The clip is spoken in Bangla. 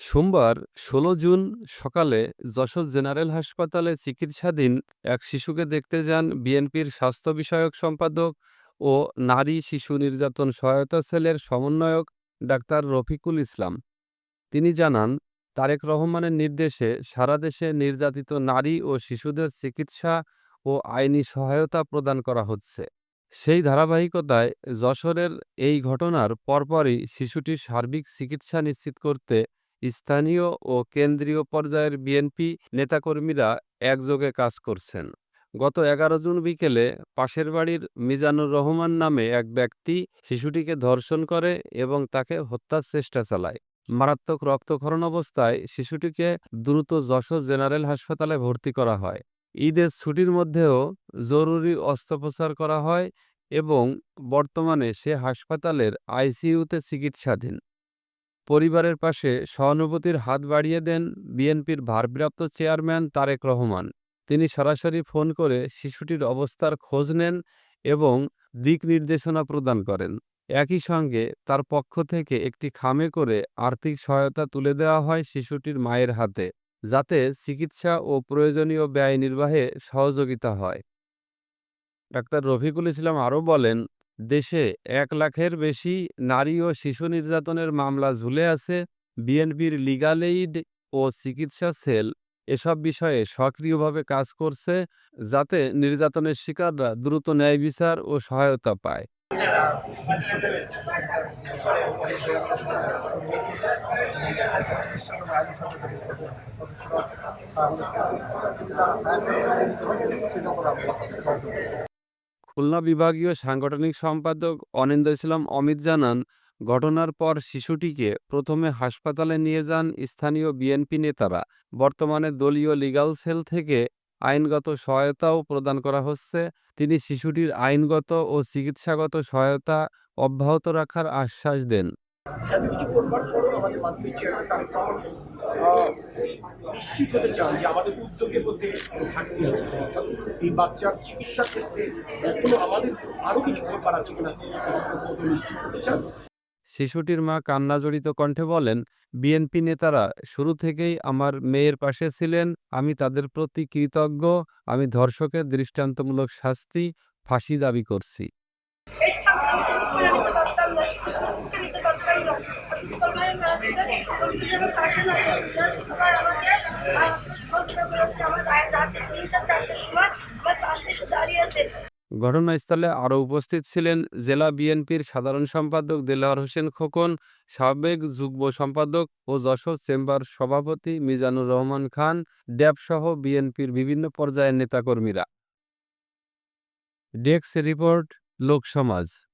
সোমবার ১৬ জুন সকালে যশোর জেনারেল হাসপাতালে চিকিৎসাধীন এক শিশুকে দেখতে যান বিএনপির স্বাস্থ্য বিষয়ক সম্পাদক ও নারী শিশু নির্যাতন সহায়তা সেলের সমন্বয়ক ডাক্তার রফিকুল ইসলাম। তিনি জানান, তারেক রহমানের নির্দেশে সারা দেশে নির্যাতিত নারী ও শিশুদের চিকিৎসা ও আইনি সহায়তা প্রদান করা হচ্ছে। সেই ধারাবাহিকতায় যশোরের এই ঘটনার পরপরই শিশুটির সার্বিক চিকিৎসা নিশ্চিত করতে স্থানীয় ও কেন্দ্রীয় পর্যায়ের বিএনপি নেতাকর্মীরা একযোগে কাজ করছেন। গত এগারো জুন বিকেলে পাশের বাড়ির মিজানুর রহমান নামে এক ব্যক্তি শিশুটিকে ধর্ষণ করে এবং তাকে হত্যার চেষ্টা চালায়। মারাত্মক রক্তক্ষরণ অবস্থায় শিশুটিকে দ্রুত যশোর জেনারেল হাসপাতালে ভর্তি করা হয়। ঈদের ছুটির মধ্যেও জরুরি অস্ত্রোপচার করা হয় এবং বর্তমানে সে হাসপাতালের আইসিইউতে চিকিৎসাধীন। পরিবারের পাশে সহানুভূতির হাত বাড়িয়ে দেন বিএনপির ভারপ্রাপ্ত চেয়ারম্যান তারেক রহমান। তিনি সরাসরি ফোন করে শিশুটির অবস্থার খোঁজ নেন এবং দিক নির্দেশনা প্রদান করেন। একই সঙ্গে তার পক্ষ থেকে একটি খামে করে আর্থিক সহায়তা তুলে দেওয়া হয় শিশুটির মায়ের হাতে, যাতে চিকিৎসা ও প্রয়োজনীয় ব্যয় নির্বাহে সহযোগিতা হয়। ডাক্তার রফিকুল ইসলাম আরও বলেন দেশে এক লাখের বেশি নারী ও শিশু নির্যাতনের মামলা ঝুলে আছে বিএনপির লিগাল এইড ও চিকিৎসা সেল। এসব বিষয়ে সক্রিয়ভাবে কাজ করছে যাতে নির্যাতনের শিকাররা দ্রুত ন্যায় বিচার ও সহায়তা পায়। খুলনা বিভাগীয় সাংগঠনিক সম্পাদক অনিন্দ ইসলাম অমিত জানান, ঘটনার পর শিশুটিকে প্রথমে হাসপাতালে নিয়ে যান স্থানীয় বিএনপি নেতারা। বর্তমানে দলীয় লিগাল সেল থেকে আইনগত সহায়তাও প্রদান করা হচ্ছে। তিনি শিশুটির আইনগত ও চিকিৎসাগত সহায়তা অব্যাহত রাখার আশ্বাস দেন। এত কিছু করবার পরেও আমাদের মাননীয় চেয়ারম্যান তারেক রহমান নিশ্চিত হতে চান যে আমাদের উদ্যোগের মধ্যে ঘাটতি আছে। অর্থাৎ এই বাচ্চার চিকিৎসার ক্ষেত্রে এখনও আমাদের আরও কিছু করবার আছে কিনা নিশ্চিত হতে চান শিশুটির মা কান্নাজড়িত কণ্ঠে বলেন বিএনপি নেতারা শুরু থেকেই আমার মেয়ের পাশে ছিলেন আমি তাদের প্রতি কৃতজ্ঞ আমি ধর্ষকের দৃষ্টান্তমূলক শাস্তি ফাঁসি দাবি করছি। ঘটনাস্থলে আরও উপস্থিত ছিলেন জেলা বিএনপির সাধারণ সম্পাদক দেলোয়ার হোসেন খোকন, সাবেক যুগ্ম সম্পাদক ও যশোর চেম্বার সভাপতি মিজানুর রহমান খান ড্যাবসহ বিএনপির বিভিন্ন পর্যায়ের নেতাকর্মীরা। Desk report, Loksamaj.